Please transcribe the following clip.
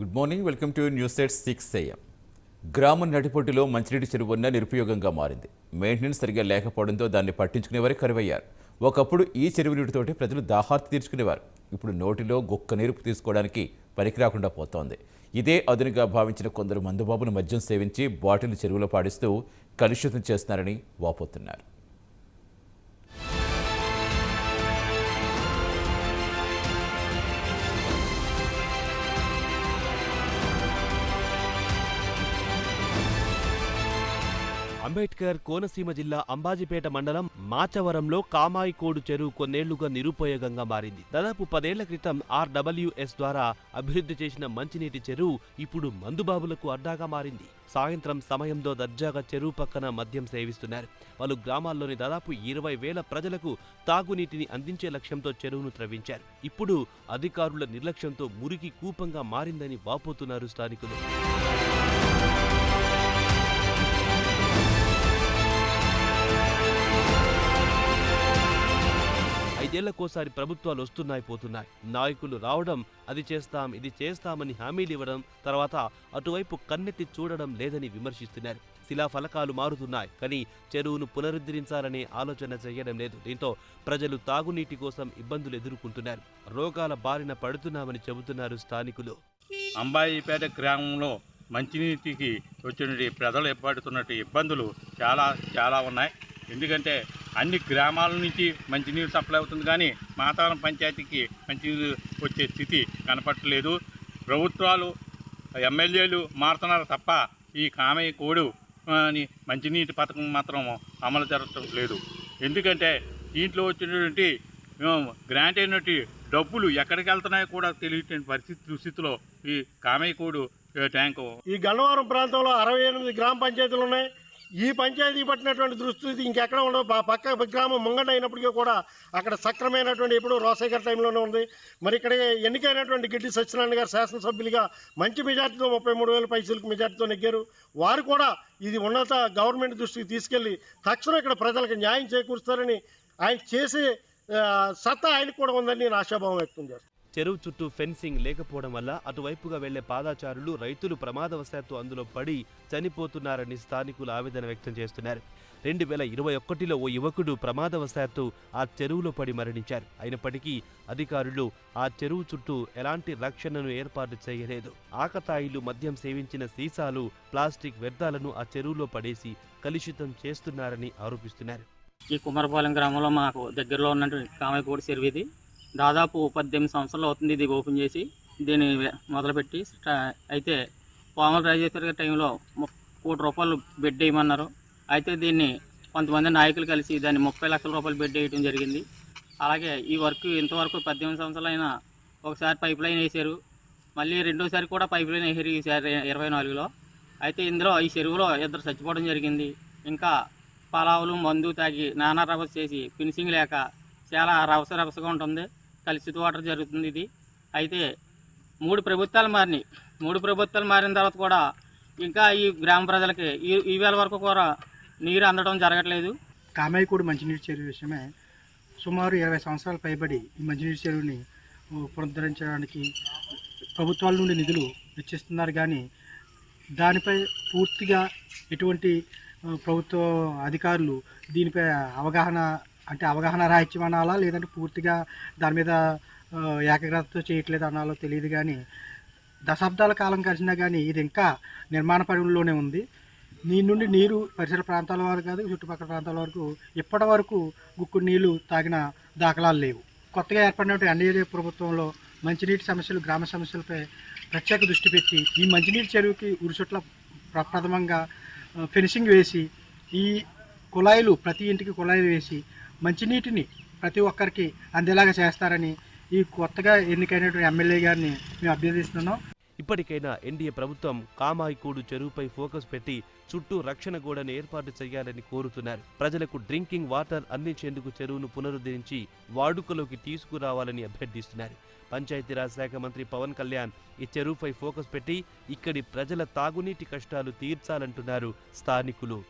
Good morning. Welcome to news at six AM. గ్రామం నడిపొట్టులో మంచినీటి చెరువు ఉన్న నిరుపయోగంగా మారింది. మెయింటెనెన్స్ సరిగా లేకపోవడంతో దాన్ని పట్టించుకునేవారే కరువయ్యారు. ఒకప్పుడు ఈ చెరువు నీటితోటి ప్రజలు దాహార్తి తీర్చుకునేవారు. ఇప్పుడు నోటిలో గొక్క నీరు తీసుకోవడానికి పనికిరాకుండా పోతోంది. ఇదే అదునుగా భావించిన కొందరు మందుబాబును మద్యం సేవించి బాటిల్ చెరువులో పాడిస్తూ కలుషితం చేస్తున్నారని వాపోతున్నారు. అంబేద్కర్ కోనసీమ జిల్లా అంబాజీపేట మండలం మాచవరంలో కామాయికోడు చెరువు కొన్నేళ్ళుగా నిరుపయోగంగా మారింది. దాదాపు పదేళ్ళ క్రితం ఆర్డబ్ల్యూఎస్ ద్వారా అభివృద్ధి చేసిన మంచినీటి చెరువు ఇప్పుడు మందుబాబులకు అడ్డాగా మారింది. సాయంత్రం సమయంలో దర్జాగా చెరువు పక్కన మద్యం సేవిస్తున్నారు. పలు గ్రామాల్లోని దాదాపు ఇరవై వేల ప్రజలకు తాగునీటిని అందించే లక్ష్యంతో చెరువును త్రవ్వించారు ఇప్పుడు అధికారుల నిర్లక్ష్యంతో మురికి కూపంగా మారిందని వాపోతున్నారు స్థానికులు. ఐదేళ్ళకోసారి ప్రభుత్వాలు వస్తున్నాయి పోతున్నాయి. నాయకులు రావడం అది చేస్తాం ఇది చేస్తామని హామీలు ఇవ్వడం తర్వాత అటువైపు కన్నెత్తి చూడడం లేదని విమర్శిస్తున్నారు. శిలా ఫలకాలు మారుతున్నాయి కానీ చెరువును పునరుద్ధరించాలనే ఆలోచన చేయడం లేదు. దీంతో ప్రజలు తాగునీటి కోసం ఇబ్బందులు ఎదుర్కొంటున్నారు. రోగాల బారిన పడుతున్నామని చెబుతున్నారు స్థానికులు. అంబాయిపేట గ్రామంలో మంచినీటికి వచ్చినటువంటి ప్రజలు ఏర్పడుతున్నట్టు ఇబ్బందులు చాలా చాలా ఉన్నాయి. ఎందుకంటే అన్ని గ్రామాల నుంచి మంచినీరు సప్లై అవుతుంది కానీ మాతారం పంచాయతీకి మంచినీరు వచ్చే స్థితి కనపట్టలేదు ప్రభుత్వాలు ఎమ్మెల్యేలు మారుతున్నారు తప్ప ఈ కామయ్య కోడు అని మంచినీటి పథకం మాత్రం అమలు జరగటం లేదు ఎందుకంటే దీంట్లో వచ్చినటువంటి గ్రాంట్ అయినటువంటి డబ్బులు ఎక్కడికి వెళ్తున్నాయో కూడా తెలియటువంటి పరిస్థితి స్థితిలో ఈ కామయ్య కోడు ట్యాంకు. ఈ గన్నవరం ప్రాంతంలో అరవై ఎనిమిది గ్రామ పంచాయతీలు ఉన్నాయి. ఈ పంచాయతీ పట్టినటువంటి దృష్టి ఇంకెక్కడ ఉండదు పక్క గ్రామం ముంగండ అయినప్పటికీ కూడా అక్కడ సక్రమైనటువంటి ఎప్పుడు రాజశేఖర్ టైంలోనే ఉంది. మరి ఇక్కడ ఎన్నికైనటువంటి గిడ్డి సత్యనారాయణ గారు శాసనసభ్యులుగా మంచి మెజార్టీతో ముప్పై మూడు వేల పైసలకు మెజార్టీతో నెగ్గారు. వారు కూడా ఇది ఉన్నత గవర్నమెంట్ దృష్టికి తీసుకెళ్ళి తక్షణం ఇక్కడ ప్రజలకు న్యాయం చేకూరుస్తారని ఆయన చేసే సత్తా ఆయనకు కూడా ఉందని నేను ఆశాభావం వ్యక్తం చేస్తాను చెరువు చుట్టూ ఫెన్సింగ్ లేకపోవడం వల్ల అటువైపుగా వెళ్ళే పాదాచారులు రైతులు ప్రమాదవశాత్తు అందులో పడి చనిపోతున్నారని స్థానికులు ఆవేదన వ్యక్తం చేస్తున్నారు. రెండు వేల ఇరవై ఒకటిలో ఓ యువకుడు ప్రమాదవశాత్తు ఆ చెరువులో పడి మరణించారు. అయినప్పటికీ అధికారులు ఆ చెరువు చుట్టూ ఎలాంటి రక్షణను ఏర్పాటు చేయలేదు. ఆకతాయిలు మద్యం సేవించిన సీసాలు ప్లాస్టిక్ వ్యర్థాలను ఆ చెరువులో పడేసి కలుషితం చేస్తున్నారని ఆరోపిస్తున్నారు. ఈ కుమారపాలెం గ్రామంలో మాకు దగ్గరలో ఉన్నటువంటి కామైకోడి చెరువు ఇది. దాదాపు పద్దెనిమిది సంవత్సరాలు అవుతుంది ఇది ఓపెన్ చేసి. దీన్ని మొదలుపెట్టి అయితే పాముల రాజేశ్వరి గారి టైంలో కోటి రూపాయలు బెడ్ వేయమన్నారు. అయితే దీన్ని కొంతమంది నాయకులు కలిసి దాన్ని ముప్పై లక్షల రూపాయలు బెడ్ వేయడం జరిగింది. అలాగే ఈ వర్క్ ఇంతవరకు పద్దెనిమిది సంవత్సరాలు అయినా ఒకసారి పైప్ లైన్ వేసారు మళ్ళీ రెండోసారి కూడా పైప్ లైన్ వేసారు ఈసారి ఇరవై నాలుగులో. అయితే ఇందులో ఈ చెరువులో ఇద్దరు చచ్చిపోవడం జరిగింది. ఇంకా పలావులు మందు తాగి నానా రభస చేసి ఫినిషింగ్ లేక చాలా రవస రవసగా ఉంటుంది. కలుషిత వాటర్ జరుగుతుంది ఇది. అయితే మూడు ప్రభుత్వాలు మారినాయి. మూడు ప్రభుత్వాలు మారిన తర్వాత కూడా ఇంకా ఈ గ్రామ ప్రజలకి ఈ ఈవేళ వరకు కూడా నీరు అందడం జరగట్లేదు. కామాయికోడు మంచినీటి చెరువు విషయమే సుమారు ఇరవై సంవత్సరాల పైబడి ఈ మంచినీటి చెరువుని పునరుద్ధరించడానికి ప్రభుత్వాల నుండి నిధులు వెచ్చిస్తున్నారు కానీ దానిపై పూర్తిగా ఎటువంటి ప్రభుత్వ అధికారులు దీనిపై అవగాహన అంటే అవగాహన రాహిత్యం అనాలా లేదంటే పూర్తిగా దాని మీద ఏకాగ్రతతో చేయట్లేదు అనాలో తెలియదు కానీ దశాబ్దాల కాలం గడిచినా కానీ ఇది ఇంకా నిర్మాణ పనుల్లోనే ఉంది. నీరు నుండి నీరు పరిసర ప్రాంతాల వరకు కాదు చుట్టుపక్కల ప్రాంతాల వరకు ఇప్పటి వరకు గుక్కు నీళ్ళు తాగిన దాఖలాలు లేవు. కొత్తగా ఏర్పడినటువంటి ఎన్డీఏ ప్రభుత్వంలో మంచినీటి సమస్యలు గ్రామ సమస్యలపై ప్రత్యేక దృష్టి పెట్టి ఈ మంచినీటి చెరువుకి ఉరుచుట్ల ప్రప్రథమంగా ఫినిషింగ్ ఫెన్సింగ్ వేసి ఈ కుళాయిలు ప్రతి ఇంటికి కుళాయిలు వేసి మంచినీటిని ప్రతి ఒక్కరికి అందేలాగా చేస్తారని ఈ కొత్తగా ఎన్నికైనటువంటి ఎమ్మెల్యే గారిని మేము అభ్యర్థిస్తున్నాం. ఇప్పటికైనా ఎన్డీఏ ప్రభుత్వం కామాయికూడు చెరువుపై ఫోకస్ పెట్టి చుట్టూ రక్షణ గోడను ఏర్పాటు చేయాలని కోరుతున్నారు. ప్రజలకు డ్రింకింగ్ వాటర్ అందించేందుకు చెరువును పునరుద్ధరించి వాడుకలోకి తీసుకురావాలని అభ్యర్థిస్తున్నారు. పంచాయతీరాజ్ శాఖ మంత్రి పవన్ కళ్యాణ్ ఈ చెరువుపై ఫోకస్ పెట్టి ఇక్కడి ప్రజల తాగునీటి కష్టాలు తీర్చాలంటున్నారు స్థానికులు.